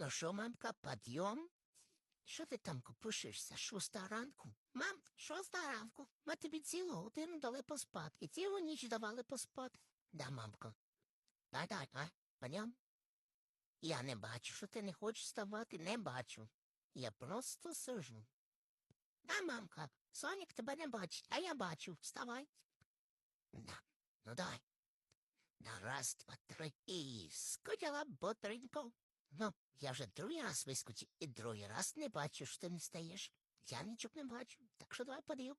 Ну що, мамка, підйом? Що ти там копишешся? Шоста ранку? Мам, шоста ранку. Ми тобі цілу годину дали поспати. І цілу ніч давали поспати. Да, мамко. Дай, дай, дай. Поням? Я не бачу, що ти не хочеш вставати, не бачу. Я просто сижу. Да, мамка, Сонік тебе не бачить, а я бачу. Вставай. Да, ну дай. На раз, два, три. І скотіла ботренько. Ну, я вже другий раз вискочив, і другий раз не бачу, що ти не стаєш. Я нічого не бачу, так що давай подію.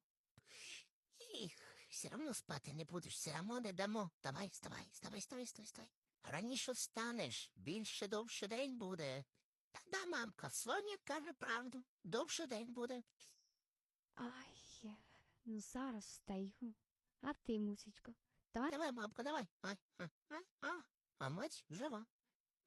Їх, все равно спати не будеш, все равно не дамо. Давай, вставай, вставай, вставай, вставай, вставай. Раніше встанеш, більше довше день буде. Та да, мамка, Соня каже правду, довше день буде. Ай, ну зараз встаю. А ти, мусічко, давай Давай, мамка, давай. Ай, а, а, а, а мать жива.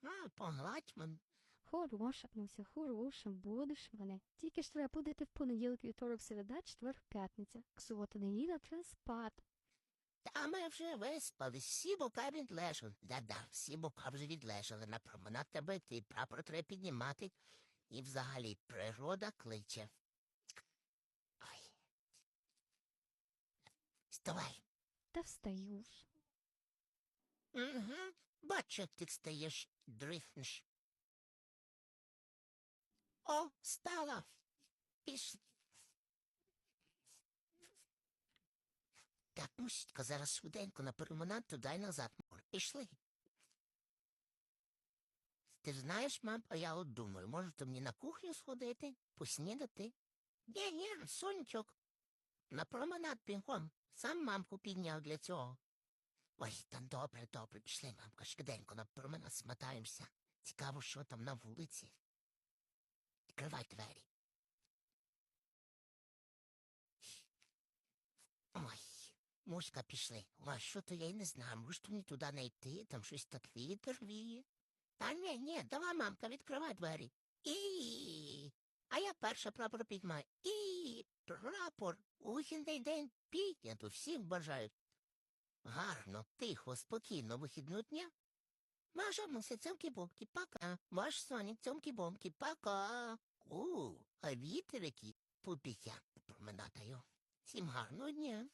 А, погладь мене. хороша, Муся, хороша, будеш мене. Тільки ж треба будете в понеділок, вівторок, середа, четвер, п'ятниця. Субота, неділя, треба спати. Та ми вже виспали, всі бока відлежали. Да-да, всі бока вже відлежали. На променад тебе ти прапор треба піднімати. І взагалі природа кличе. Ой. Вставай. Та встаю ж. Угу. Бачу, ти стаєш, дрифнеш. О, стала. Пішли. Так, мусітька, зараз швиденько на перемонад туди назад. Пішли. Ти ж знаєш, мам, а я от думаю, може то мені на кухню сходити, поснідати? Ні, ні, сонечок. На променад бігом. Сам мамку підняв для цього. Ой, та добре, добре, пішли, мамка, швиденько на променад смотаємося. Цікаво, що там на вулиці. Відкривай двері. Ой, муська пішли. Ой, що то я й не знаю, може то мені туди не йти, там щось так вітер віє. Та ні, ні, давай, мамка, відкривай двері. І. А я перша прапор підмаю. І прапор. У вихідний день піднято всім бажаю. Гарно, тихо, спокійно, вихідного дня. Ваша муся цьомкі бомки пока. Ваш Сонік цьомкі бомки пока. У, а вітер який побіг я. Всім гарного дня.